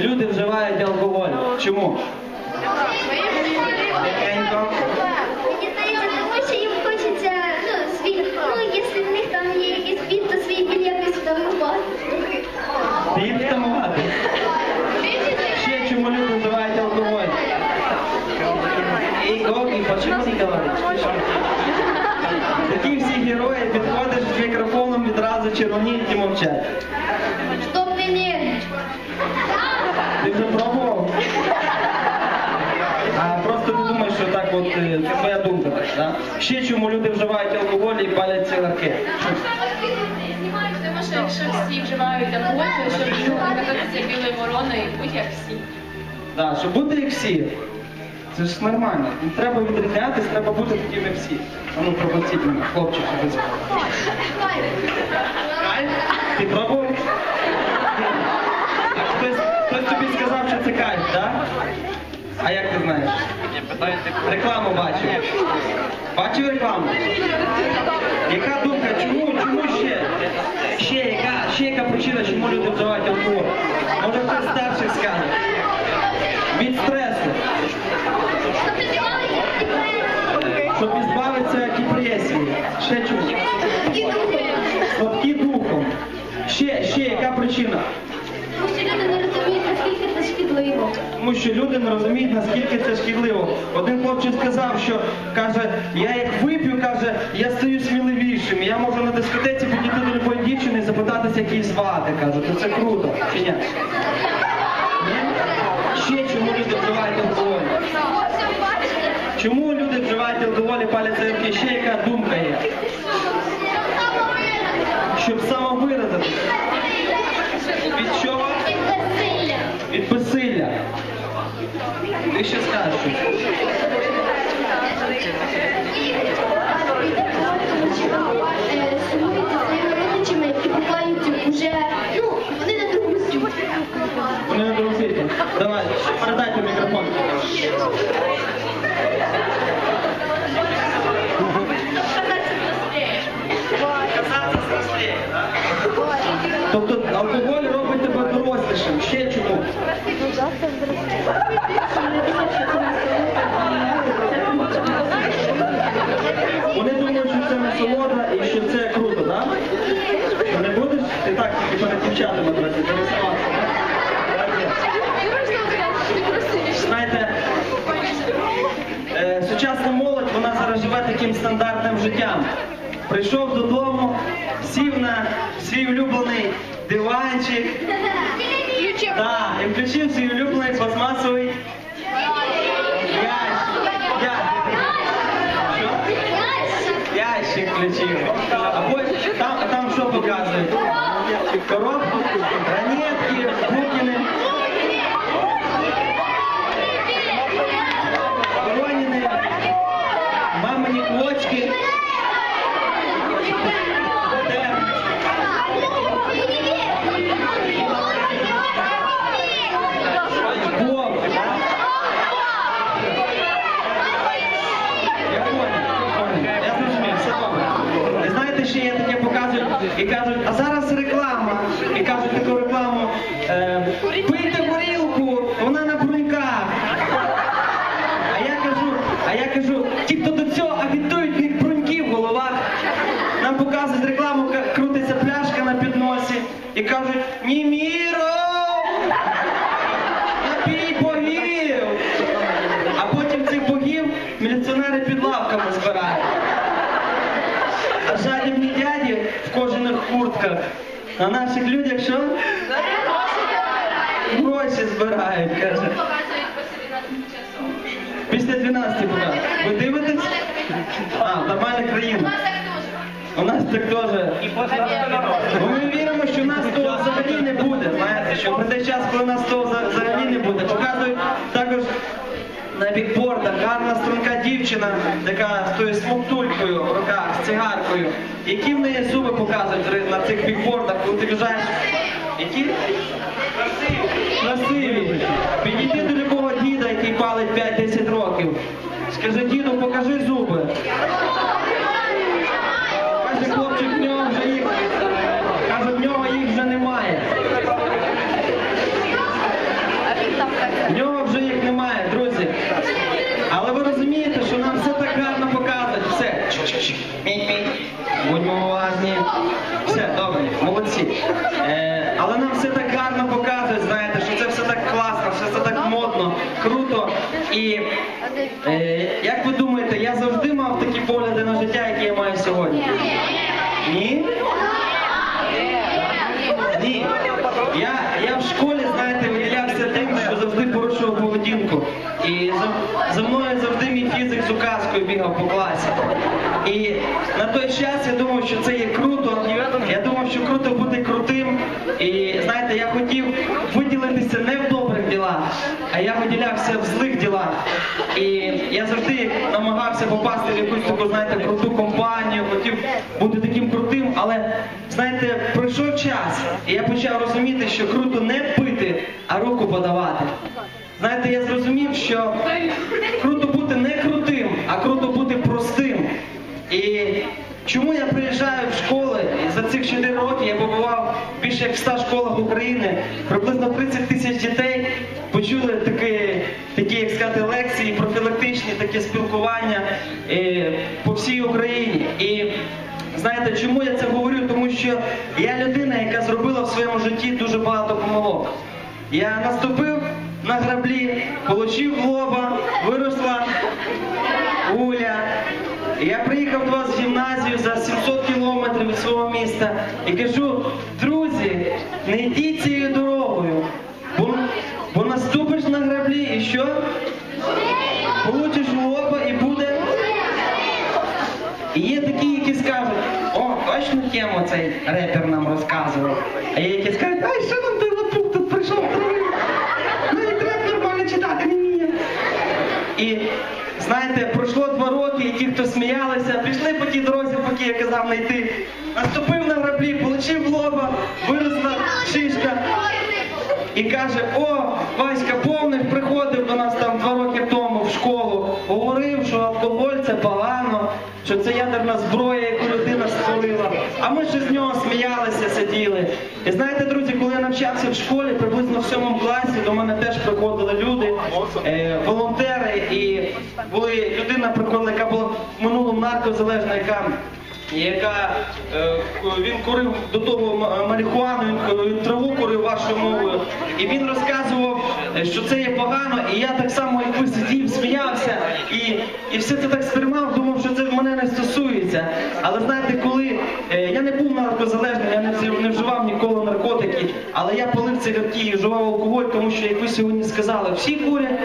люди вживають алкоголь? Чому? Тихенько. Їм хочеться, свій, ну, якщо в них там є якийсь бід, то свій біль якось. Ще чому люди вживають алкоголь? Такі всі герої підходиш з мікрофоном відразу червоніють і мовчать. Щоб не нервничати. Ти вже пробував? А просто ти думаєш, що так от е, це твоя думка, так? Да? Ще чому люди вживають алкоголь і палять цигарки? Тому що якщо всі вживають алкоголь, то щоб показатися білою вороною і будь як всі. Да, щоб бути як всі. Це ж нормально. Не треба відрізнятися, треба бути такими всі. А ну пропустіть мене, хлопчик, щоб ви Кайф? Ти пробував? Хтось, хтось тобі сказав, що це кайф, так? А як ти знаєш? Рекламу бачив. Бачив рекламу? Яка думка? Чому, чому ще? Ще яка, ще яка причина, чому люди вживають алкоголь? Може хтось старший скаже? Від стресу. Щоб збавитися від депресії. Ще чому? Слабкі духом. Ще, ще яка причина? Тому що люди не розуміють, наскільки це шкідливо. Тому що люди не розуміють, наскільки це шкідливо. Один хлопчик сказав, що каже, я як вип'ю, каже, я стаю сміливішим. Я можу на дискотеці підійти до любої дівчини і запитатися, як її звати. Каже, то це круто. Чи ні? Ще чому люди вживають алкоголь? Чому люди вживають алкоголь і палять? Ще яка думка є? Щоб самовиразити. Від чого? Від безсилля. Ти ще скажеш? щось? Сумуються своїми родичами і бувають уже, ну, вони на другому світі. Вони на другому світі. Давай, передайте мікрофон. Казатися зростає, так? Тобто алкоголь робить тебе дорослішим. Ще чому? Вони думають, що це насолода і що це круто, так? Що не будеш? Ти так тільки перед дівчатами трохи зарисувався. Знаєте, е, сучасна молодь, вона зараз живе таким стандартним життям. Прийшов додому, сів на свій улюблений диванчик, да, і включив свій улюблений пластмасовий ящик. Включив. А потім там, а там що показує? Коробку, ранетки, букіни. Воронины, мамині квочки. Де? Вов, да? Я понял, понял. Я зрозумів, все добре. І знаєте, ще є таке показують і кажуть, а зараз реклама. І кажуть таку рекламу. Е, пийте горілку, вона на бруньках. А я кажу, а я кажу, ті, хто до цього агітують, в них бруньки в головах. Нам показують рекламу, ка- крутиться пляшка на підносі і кажуть, Німіро! Напій богів! А потім цих богів міліціонери під лавками збирають. А жадібні дяді в кожаних куртках. На наших людях що? Так теж. Бо ми віримо, що нас того взагалі не буде. Знаєте, що прийде час, коли нас того взагалі не буде. Показують також на бікбордах гарна струнка дівчина, яка з тою смоктулькою в руках, з цигаркою. Які в неї зуби показують на цих бікбордах, коли ти біжаєш? Які? Красиві. Красиві. Підійди до любого діда, який палить 5-10 років. Скажи, діду, покажи зуби. Каже, хлопчик, в нього вже їх. Каже, в нього їх вже немає. е, як ви думаєте, я завжди мав такі погляди на життя, які я маю сьогодні? Ні? Ні. Я, я в школі, знаєте, виділявся тим, що завжди порушував поведінку. І за, за мною завжди мій фізик з указкою бігав по класі. І на той час я думав, що це є круто. Я думав, що круто бути крутим. І знаєте, я хотів виділитися не в добрих ділах, а я виділявся в злих ділах. І я завжди намагався попасти в якусь таку, знаєте, круту компанію, хотів бути таким крутим, але знаєте, пройшов час, і я почав розуміти, що круто не пити, а руку подавати. Знаєте, я зрозумів, що круто бути не крутим, а круто бути простим. І чому я приїжджаю в школи і за цих 4 роки я побував більше як в 100 школах України, приблизно 30 тисяч дітей почули такі, такі як сказати, лекції, профілактичні, таке спілкування е, по всій Україні. І знаєте, чому я це говорю? Тому що я людина, яка зробила в своєму житті дуже багато помилок. Я наступив на граблі, получив лоба, виросла Уля. Я приїхав до вас в гімназію за 700 кілометрів від свого міста і кажу, друзі, не йдіть цією дорогою, бо, бо наступиш на граблі і що? Получиш в лоба і буде. І є такі, які скажуть, о, точно тему цей репер нам розказував. А є які скажуть, ай, що нам той лапук тут прийшов травив? Навіть реп нормально читати не вміє. І знаєте, пройшло два роки, і ті, хто сміялися, пішли по тій дорозі, поки я казав не йти. Наступив на граблі, получив лоба, виросла шишка. І каже, о, Васька повних приходив до нас там два роки тому в школу, говорив, що алкоголь це погано, що це ядерна зброя, яку людина створила. А ми ще з нього сміялися, сиділи. І знаєте, друзі, коли я навчався в школі, приблизно в сьомому класі до мене теж приходили люди, е, волонтери, і були людина приходила, яка була в минулому наркозалежна, яка яка е, він курив до того марихуану, він траву курив вашою мовою. І він розказував, е, що це є погано, і я так само, як сидів, сміявся, і, і все це так сприймав, думав, що це мене не стосується. Але знаєте, коли е, я не був наркозалежним, я не, вживав ніколи наркотики, але я цигарки і вживав алкоголь, тому що, як ви сьогодні сказали, всі курять,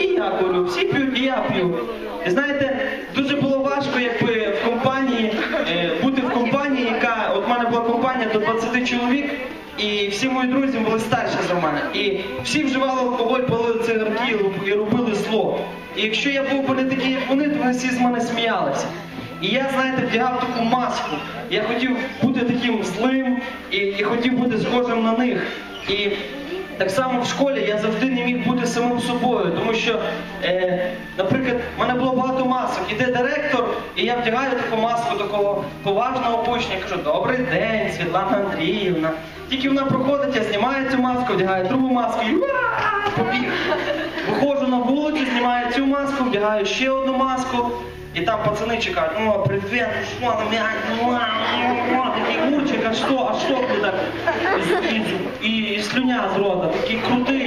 і я курю, всі п'ють, і я п'ю. І знаєте, дуже було важко, якби в компанії е, бути в компанії, яка от в мене була компанія до 20 чоловік. І всі мої друзі були старші за мене. І всі вживали алкоголь, палили цигарки і робили зло. І якщо я був би не такий, як вони, то вони всі з мене сміялися. І я, знаєте, вдягав таку маску. Я хотів бути таким злим і, і хотів бути схожим на них. І так само в школі я завжди не міг бути самим собою, тому що, е, наприклад, в мене було багато масок. Іде директор, і я вдягаю таку маску такого поважного учня. Я кажу, добрий день, Світлана Андріївна. Тільки вона проходить, я знімаю цю маску, вдягаю другу маску і побіг. Виходжу на вулицю, знімаю цю маску, вдягаю ще одну маску. І там пацани чекають, о, привіт, ну що, ну, м'ять, ну, а, ну, а, такий мурчик, а що, а що ти так? І, і, і слюня з рота, такий крутий,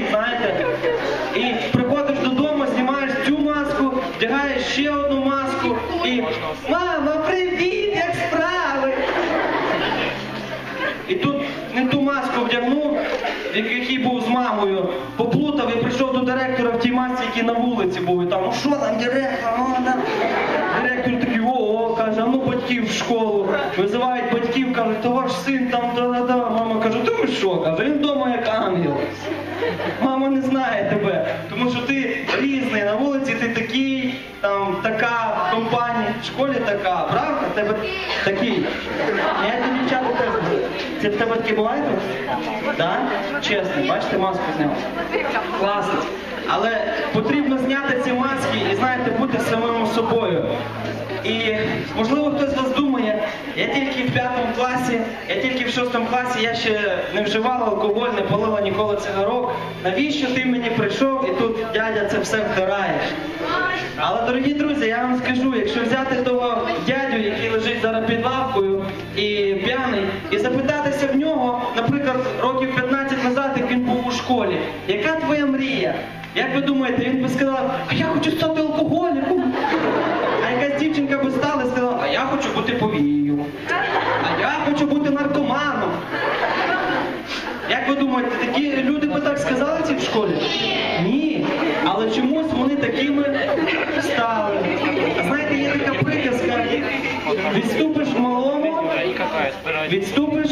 різний, на вулиці ти такий, там така в компанії, в школі така, правда? Тебе такий. Я тобі дівчата теж. Це в тебе таке буває? Так? Чесно, бачите, маску зняв. Класно. Але потрібно зняти ці маски і знаєте, бути самим собою. І можливо хтось з вас думає, я тільки в п'ятому класі, я тільки в шостому класі, я ще не вживала алкоголь, не палила ніколи цигарок. Навіщо ти мені прийшов і тут дядя це все втираєш? Але дорогі друзі, я вам скажу, якщо взяти того дядю, який лежить зараз під лавкою і п'яний, і запитатися в нього, наприклад, років 15 назад, як він був у школі, яка твоя мрія? Як ви думаєте, він би сказав, а я хочу стати алкоголіком. Дівчинка би стала і сказала, а я хочу бути повією. А я хочу бути наркоманом. Як ви думаєте, такі люди би так сказали ці в школі? Ні. Але чомусь вони такими стали. А знаєте, є така приказка, відступиш в малому, відступиш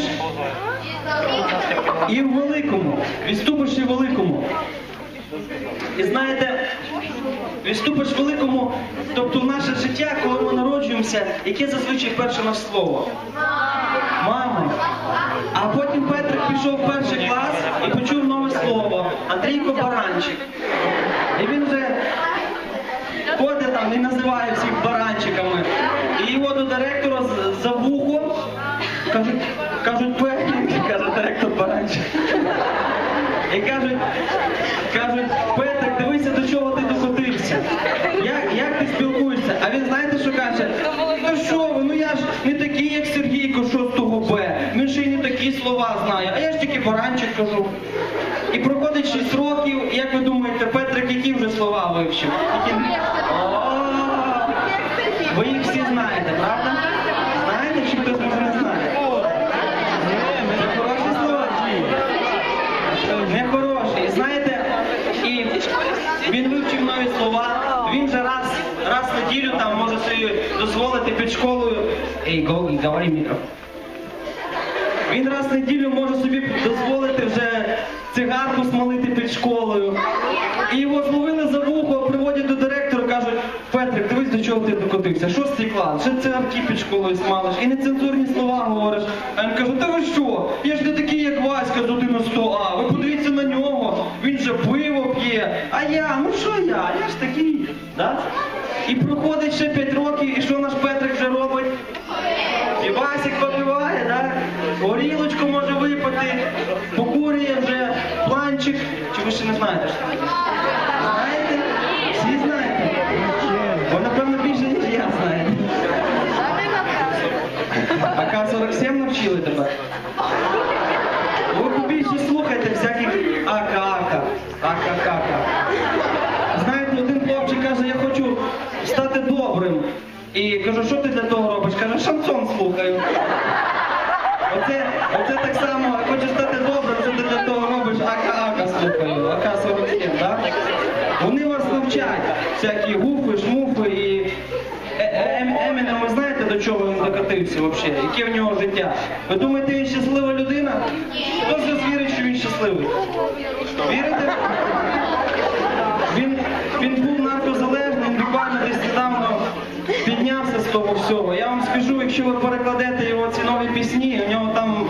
і в великому. Відступиш і в великому. І знаєте, відступиш великому, тобто в наше життя, коли ми яке зазвичай перше наше слово? Мама. А потім Петрик пішов в перший клас і почув нове слово Андрійко Баранчик. І він вже ходить там і називає всіх баранчиками. І його до директора за вухо кажуть, кажуть, Петрик, каже директор Баранчик. І кажуть, кажуть, Петрик, дивися, до чого ти докотився. Як, як ти знаєте, що каже? Ну що ви, ну я ж не такий, як Сергійко 6 Б. Він ще й не такі слова знає, а я ж тільки баранчик кажу. І проходить 6 років, і як ви думаєте, Петрик які вже слова вивчив? Які... О, Ви їх всі знаєте, правда? Знаєте, чи хтось може не знає? Це хороші слова. Нехороший. І знаєте, і він вивчив нові слова. Він же раз, раз в неділю там може собі під школою. Ей, го, говори в. Він раз в неділю може собі дозволити вже цигарку смолити під школою. І його зловили за вухо, приводять до директора, кажуть, Петрик, дивись, до чого ти докотився. Шостий клас, ще цигарки під школою смалиш, і нецензурні слова говориш. А він каже, та ви що? Я ж не такий, як Васька з 11 А. Ви подивіться на нього, він же пиво п'є. А я, ну що я? Я ж такий. Да? І проходить ще 5 років, і що наш Петрик? І Васик попиває, да? горілочку може випити, покурює вже планчик. Чи ви ще не знаєте? Знаєте? Всі знаєте? Ви, напевно, більше, ніж я знаєте. АК-47 навчили тебе? Ви побільше слухайте всяких ака-ака, ака-кака. Знаєте, один хлопчик каже, я хочу стати добрим. І кажу, що ти для того робиш? Каже, шансон слухаю. Оце, оце так само, хочеш стати добрим, що ти для того робиш? Ака-ака слухаю, АК-47, так? Вони вас навчать, всякі гуфи, шмуфи і... Е- е- Ем- Емінем, ви знаєте, до чого він докатився взагалі? Яке в нього життя? Ви думаєте, він щаслива людина? Хто вас вірить, що він щасливий? Вірите? Він, він був наркозалежний, він буквально десь недавно піднявся з того всього. Я вам скажу, якщо ви перекладете його ці нові пісні, у нього там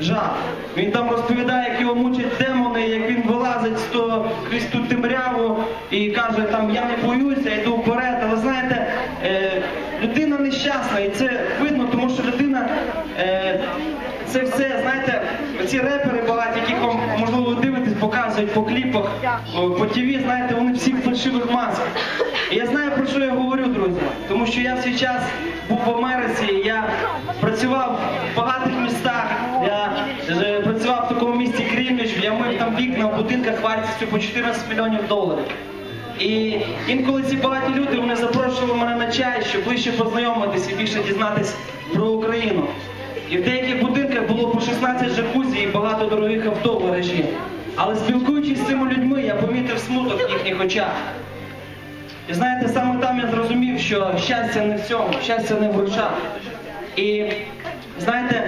жах. Він там розповідає, як його мучать демони, як він вилазить з того крізь ту темряву і каже, там я не боюся, йду вперед. Але знаєте, е, людина нещасна, і це видно, тому що людина. Е, це все, знаєте, ці репери багаті, яких вам, можливо, ви дивитесь, показують по кліпах, по ТВ, знаєте, вони всі в фальшивих масках. І я знаю, про що я говорю, друзі. Тому що я свій час був в Америці, я працював в багатих містах, я е, працював в такому місті Кріміч, я мив там вікна в будинках вартістю по 14 мільйонів доларів. І інколи ці багаті люди вони запрошували мене на чай, щоб ближче познайомитися і більше дізнатись про Україну. І в деяких будинках було по 16 джакузі і багато дорогих авто в гаражі. Але спілкуючись з цими людьми, я помітив смуток в їхніх очах. І знаєте, саме там я зрозумів, що щастя не в цьому, щастя не в грошах. І знаєте,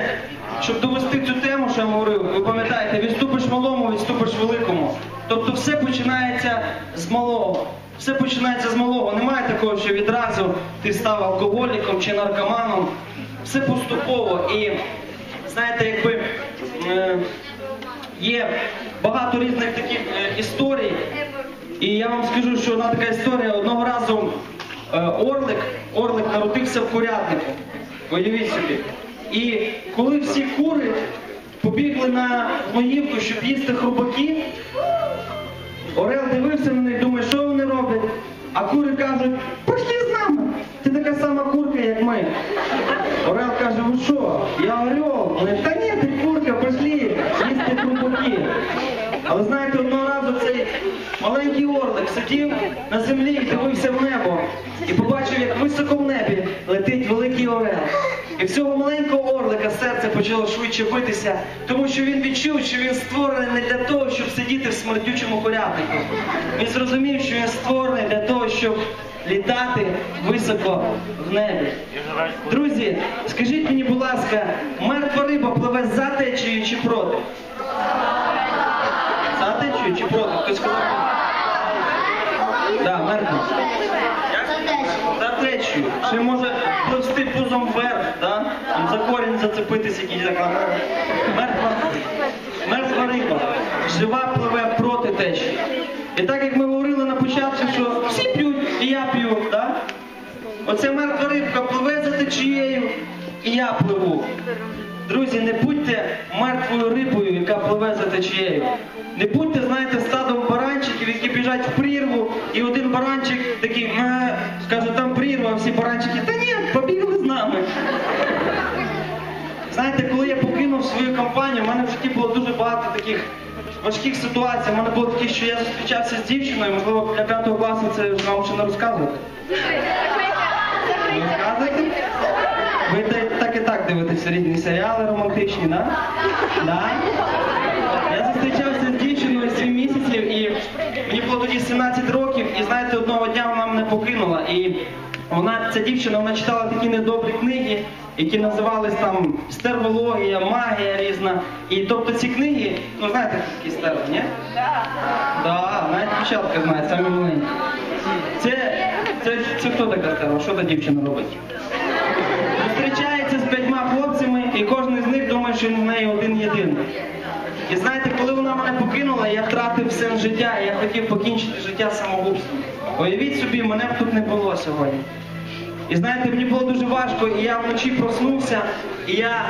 щоб довести цю тему, що я говорив, ви пам'ятаєте, відступиш малому, відступиш великому. Тобто все починається з малого. Все починається з малого. Немає такого, що відразу ти став алкоголіком чи наркоманом. Все поступово. І знаєте, якби е, є багато різних таких е, історій. І я вам скажу, що одна така історія. Одного разу е, Орлик, Орлик народився в курятнику. Уявіть собі. І коли всі кури побігли на гноївку, щоб їсти хрубаки, Орел дивився на них, думає, що вони роблять. А кури кажуть, пошли з нами. Ти така сама курка, як ми. Орел каже, ви що? Я орел. Вони, та ні, ти курка, пошли їсти хрубаки. Але знаєте, одного разу цей маленький орлик сидів на землі і дивився в небо. І побачив, як високо в небі летить великий орел. І в цього маленького орлика серце почало швидше битися, тому що він відчув, що він створений не для того, щоб сидіти в смердючому поряднику. Він зрозумів, що він створений для того, щоб літати високо в небі. Друзі, скажіть мені, будь ласка, мертва риба пливе за течією чи проти? Чи проти? Хтось сказав? Да, мертва. За течію. Ще може пливсти пузом вверх, да? За корінь зацепитись якийсь така. Мертва, мертва риба. Жива пливе проти течії. І так як ми говорили на початку, що всі п'ють, і я п'ю, да? Оця мертва рибка пливе за течією, і я пливу. Друзі, не будьте мертвою рибою, яка пливе за течією. Не будьте, знаєте, стадом баранчиків, які біжать в прірву, і один баранчик такий «Ме», каже, там прірва, а всі баранчики, та ні, побігли з нами. Знаєте, коли я покинув свою компанію, в мене в житті було дуже багато таких важких ситуацій. У мене було таке, що я зустрічався з дівчиною, можливо, для п'ятого класу це ж вам ще не розказувати. Ви так і так дивитесь різні серіали романтичні, да? Да? Я зустрічався з дівчиною 7 місяців і мені було тоді 17 років, і знаєте, одного дня вона мене покинула. І вона, ця дівчина, вона читала такі недобрі книги, які називались там стервологія, магія різна. І тобто ці книги, ну знаєте, такі стерви, ні? Да, навіть дівчатка знає, самі маленькі. Це, це, це хто така стерва? Що та дівчина робить? Зустрічається з п'ятьма хлопцями, і кожен з них думає, що він в неї один єдиний. І знаєте, коли вона мене покинула, я втратив сенс життя, і я хотів покінчити життя самогубством. Уявіть собі, мене б тут не було сьогодні. І знаєте, мені було дуже важко, і я вночі проснувся, і я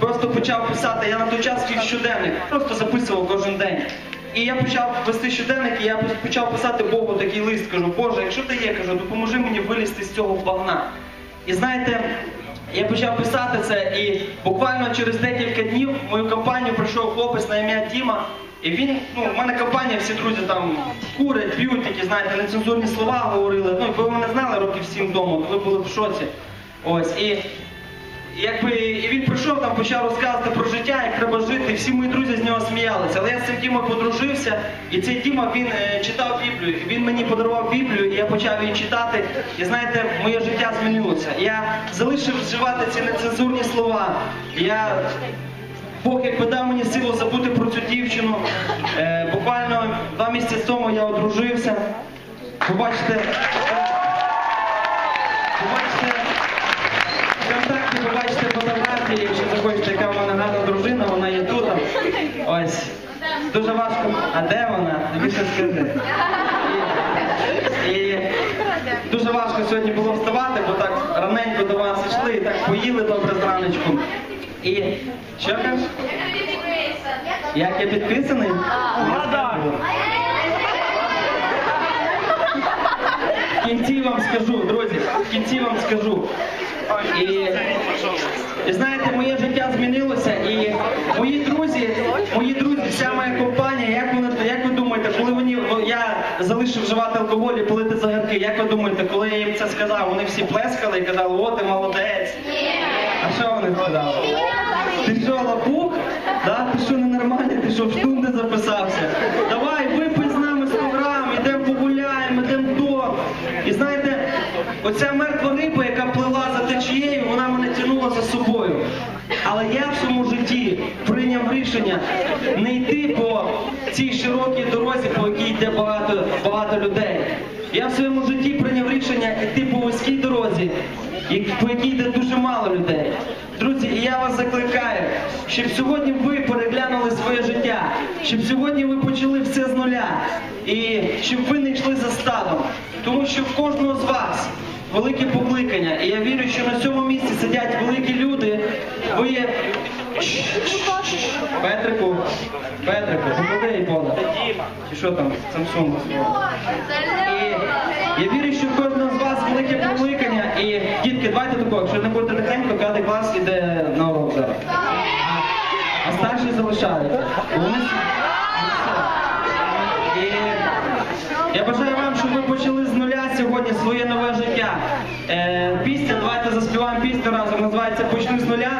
просто почав писати. Я на той час вів щоденник, просто записував кожен день. І я почав вести щоденник, і я почав писати Богу такий лист. Кажу, Боже, якщо ти є, кажу, допоможи мені вилізти з цього багна. І знаєте, я почав писати це, і буквально через декілька днів в мою компанію прийшов хлопець на ім'я Діма. І він, ну, в мене компанія, всі друзі там курять, п'ють, такі, знаєте, нецензурні слова говорили. Ну, якби ви мене знали років сім тому, то ви були в шоці. Ось. І, якби, і він прийшов там, почав розказувати про життя, як треба жити, і всі мої друзі з нього сміялися. Але я з цим Дімою подружився, і цей Діма він е, читав Біблію. Він мені подарував Біблію, і я почав її читати. І знаєте, моє життя змінилося. Я залишив вживати ці нецензурні слова. Я Бог якби дав мені силу забути про цю дівчину. Е, буквально два місяці тому я одружився. Побачите. Побачите. Вконтакті побачите фотографії, якщо захочете, яка в мене гарна дружина, вона є тут. Ось. Дуже важко. А де вона? Ще скажи. Дуже важко сьогодні було вставати, бо так раненько до вас йшли і так поїли добре зраночку. І що кажеш? Як я підписаний? В кінці вам скажу, друзі, в кінці вам скажу. І, і знаєте, моє життя змінилося, і мої друзі, мої друзі, вся моя компанія, як вони, як ви думаєте, коли вони, я залишив вживати алкоголь і пилити цигарки, як ви думаєте, коли я їм це сказав, вони всі плескали і казали, о, ти молодець. А що вони сказали? Ти що, лапух? Да? Ти що ненормальний? Ти що в штунди записався? Давай, випий з нами 100 грам, ідемо погуляємо, ідемо то. І знаєте, оця мертва риба, яка плила за течією, вона мене тягнула за собою. Але я в своєму житті прийняв рішення не йти по цій широкій дорозі, по якій йде багато, багато людей. Я в своєму житті прийняв рішення йти по вузькій дорозі, по якій йде дуже мало людей. Друзі, і я вас закликаю, щоб сьогодні ви переглянули своє життя, щоб сьогодні ви почали все з нуля, і щоб ви не йшли за стадом. Тому що в кожного з вас велике покликання. І я вірю, що на цьому місці сидять великі люди. Ви є. Петрику, Петрику, поклади ікона. Чи що там, Samsung? І я вірю, що в кожного з вас велике покликання. І дітки, давайте тако, якщо не будете тихенько, п'ятий клас іде на урок зараз. І я бажаю вам, щоб ви почали з нуля сьогодні своє нове життя. Е, пісня, давайте заспіваємо пісню разом, називається Почни з нуля.